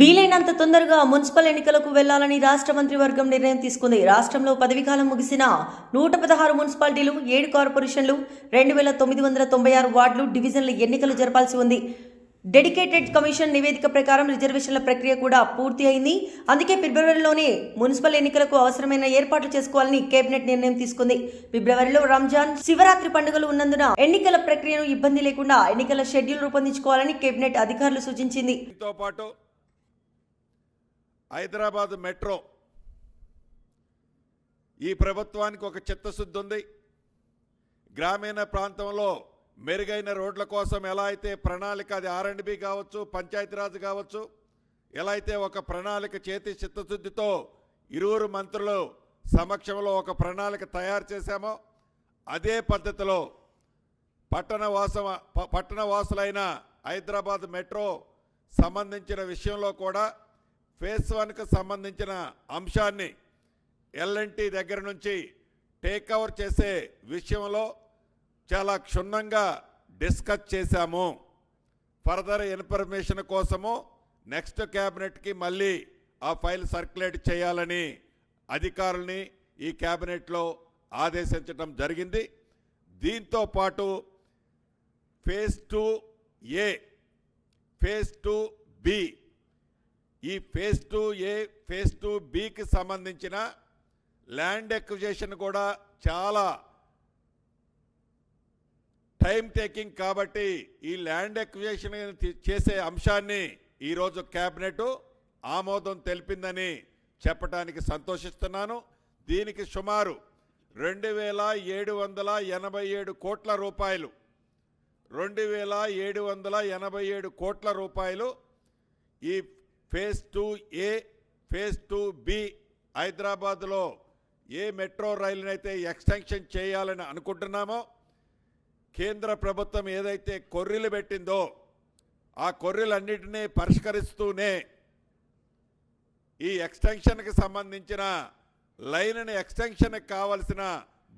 వీలైనంత తొందరగా మున్సిపల్ ఎన్నికలకు వెళ్ళాలని రాష్ట్ర మంత్రివర్గం నిర్ణయం తీసుకుంది. రాష్ట్రంలో పదవీకాలం ముగిసిన నూట పదహారు మున్సిపాలిటీలు ఏడు కార్పొరేషన్లు రెండు వేల తొమ్మిది వందల తొంభై ఆరు వార్డులు డివిజన్ల ఎన్నికలు జరపాల్సి ఉంది. డెడికేటెడ్ కమిషన్ నివేదిక ప్రకారం రిజర్వేషన్ల ప్రక్రియ కూడా పూర్తి అయింది. అందుకే ఫిబ్రవరిలోనే మున్సిపల్ ఎన్నికలకు అవసరమైన ఏర్పాట్లు చేసుకోవాలని కేబినెట్ నిర్ణయం తీసుకుంది. ఫిబ్రవరిలో రంజాన్ శివరాత్రి పండుగలు ఉన్నందున ఎన్నికల ప్రక్రియను ఇబ్బంది లేకుండా ఎన్నికల షెడ్యూల్ రూపొందించుకోవాలని కేబినెట్ అధికారులు సూచించింది. హైదరాబాద్ మెట్రో. ఈ ప్రభుత్వానికి ఒక చిత్తశుద్ధి ఉంది. గ్రామీణ ప్రాంతంలో మెరుగైన రోడ్ల కోసం ఎలా అయితే ప్రణాళిక అది ఆర్ఎండ్బి కావచ్చు పంచాయతీరాజ్ కావచ్చు ఎలా అయితే ఒక ప్రణాళిక చేతి చిత్తశుద్ధితో ఇరువురు మంత్రులు సమక్షంలో ఒక ప్రణాళిక తయారు చేశామో అదే పద్ధతిలో పట్టణ వాస పట్టణ వాసులైన హైదరాబాద్ మెట్రో సంబంధించిన విషయంలో కూడా ఫేస్ వన్కు సంబంధించిన అంశాన్ని ఎల్ఎన్టీ దగ్గర నుంచి టేక్ ఓవర్ చేసే విషయంలో చాలా క్షుణ్ణంగా డిస్కస్ చేశాము. ఫర్దర్ ఇన్ఫర్మేషన్ కోసము నెక్స్ట్ క్యాబినెట్కి మళ్ళీ ఆ ఫైల్ సర్క్యులేట్ చేయాలని అధికారుల్ని ఈ క్యాబినెట్లో ఆదేశించడం జరిగింది. దీంతో పాటు phase two A phase two B ఈ phase two A phase two బికి సంబంధించిన ల్యాండ్ ఎక్విజేషన్ కూడా చాలా టైం టేకింగ్ కాబట్టి ఈ ల్యాండ్ ఎక్విజేషన్ చేసే అంశాన్ని ఈరోజు క్యాబినెట్ ఆమోదం తెలిపిందని చెప్పడానికి సంతోషిస్తున్నాను. దీనికి సుమారు రెండు వేల ఏడు వందల ఎనభై ఏడు కోట్ల రూపాయలు రెండు వేల ఏడు వందల ఎనభై ఏడు కోట్ల రూపాయలు ఈ phase two A phase two B హైదరాబాద్లో ఏ మెట్రో రైలునైతే ఎక్స్టెన్షన్ చేయాలని అనుకుంటున్నామో కేంద్ర ప్రభుత్వం ఏదైతే కొర్రీలు పెట్టిందో ఆ కొర్రీలన్నిటినీ పరిష్కరిస్తూనే ఈ ఎక్స్టెన్షన్కి సంబంధించిన లైన్ని ఎక్స్టెన్షన్కి కావలసిన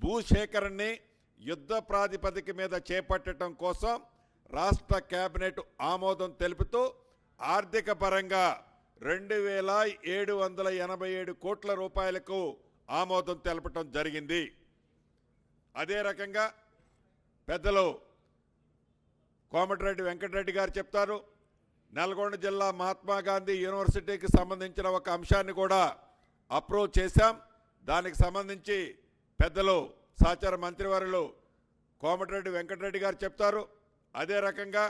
భూసేకరణని యుద్ధ ప్రాతిపదిక మీద చేపట్టడం కోసం రాష్ట్ర కేబినెట్ ఆమోదం తెలుపుతూ ఆర్థిక పరంగా రెండు వేల ఏడు వందల ఎనభై ఏడు కోట్ల రూపాయలకు ఆమోదం తెలపటం జరిగింది. అదే రకంగా పెద్దలు కోమటిరెడ్డి వెంకటరెడ్డి గారు చెప్తారు నల్గొండ జిల్లా మహాత్మా గాంధీ యూనివర్సిటీకి సంబంధించిన ఒక అంశాన్ని కూడా అప్రూవ్ చేశాం. దానికి సంబంధించి పెద్దలు సహచార మంత్రివర్యులు కోమటిరెడ్డి వెంకటరెడ్డి గారు చెప్తారు. అదే రకంగా